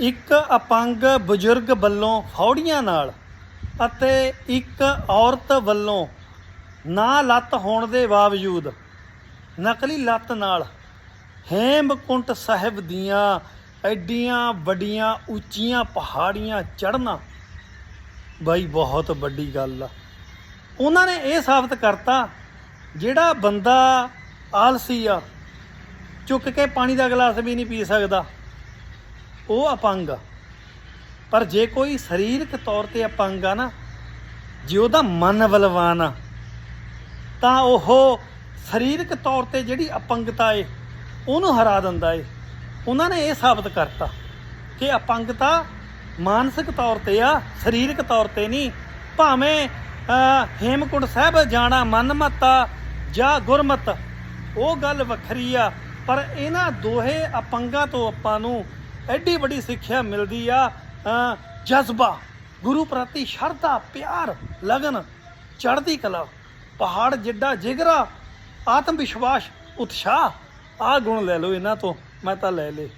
ਇੱਕ ਅਪੰਗ ਬਜ਼ੁਰਗ ਵੱਲੋਂ ਫੌੜੀਆਂ ਨਾਲ ਅਤੇ ਇੱਕ ਔਰਤ ਵੱਲੋਂ ਨਾ ਲੱਤ ਹੋਣ ਦੇ ਬਾਵਜੂਦ ਨਕਲੀ ਲੱਤ ਨਾਲ ਹੇਮਕੁੰਟ ਸਾਹਿਬ ਦੀਆਂ ਐਡੀਆਂ ਵੱਡੀਆਂ ਉੱਚੀਆਂ ਪਹਾੜੀਆਂ ਚੜ੍ਹਨਾ ਬਾਈ ਬਹੁਤ ਵੱਡੀ ਗੱਲ ਆ। ਉਹਨਾਂ ਨੇ ਇਹ ਸਾਬਤ ਕਰਤਾ, ਜਿਹੜਾ ਬੰਦਾ ਆਲਸੀ ਆ, ਚੁੱਕ ਕੇ ਪਾਣੀ ਦਾ ਗਲਾਸ ਵੀ ਨਹੀਂ ਪੀ ਸਕਦਾ। ਉਹ ਅਪੰਗ ਆ। ਪਰ ਜੇ ਕੋਈ ਸਰੀਰਕ ਤੌਰ ਤੇ ਅਪੰਗ ਆ ਨਾ ਜੇ ਉਹਦਾ ਮਨ ਬਲਵਾਨ ਆ ਤਾਂ ਉਹ ਸਰੀਰਕ ਤੌਰ ਤੇ ਜਿਹੜੀ ਅਪੰਗਤਾ ਏ ਉਹਨੂੰ ਹਰਾ ਦਿੰਦਾ ਏ। ਉਹਨਾਂ ਨੇ ਇਹ ਸਾਬਤ ਕਰਤਾ ਕਿ ਅਪੰਗਤਾ ਮਾਨਸਿਕ ਤੌਰ ਤੇ ਆ ਸਰੀਰਕ ਤੌਰ ਤੇ ਨਹੀਂ। ਭਾਵੇਂ ਅਹ, ਹੇਮਕੁੰਟ ਸਾਹਿਬ ਜਾਣਾ ਮਨਮਤਾ ਜਾਂ ਗੁਰਮਤ ਉਹ ਗੱਲ ਵੱਖਰੀ ਆ। ਪਰ ਇਹਨਾਂ ਦੋਹੇ ਅਪੰਗਾਂ ਤੋਂ ਆਪਾਂ ਨੂੰ ਐਡੀ ਵੱਡੀ ਸਿੱਖਿਆ ਮਿਲਦੀ ਆ ਜਜ਼ਬਾ, ਗੁਰੂ ਪ੍ਰਤੀ ਸ਼ਰਧਾ, ਪਿਆਰ, ਲਗਨ, ਚੜ੍ਹਦੀ ਕਲਾ, ਪਹਾੜ ਜਿੱਡਾ ਜਿਗਰਾ, ਆਤਮ ਵਿਸ਼ਵਾਸ, ਉਤਸ਼ਾਹ ਆ ਗੁਣ ਲੈ ਲਓ ਇਹਨਾਂ ਤੋਂ, ਮੈਂ ਤਾਂ ਲੈ ਲੇ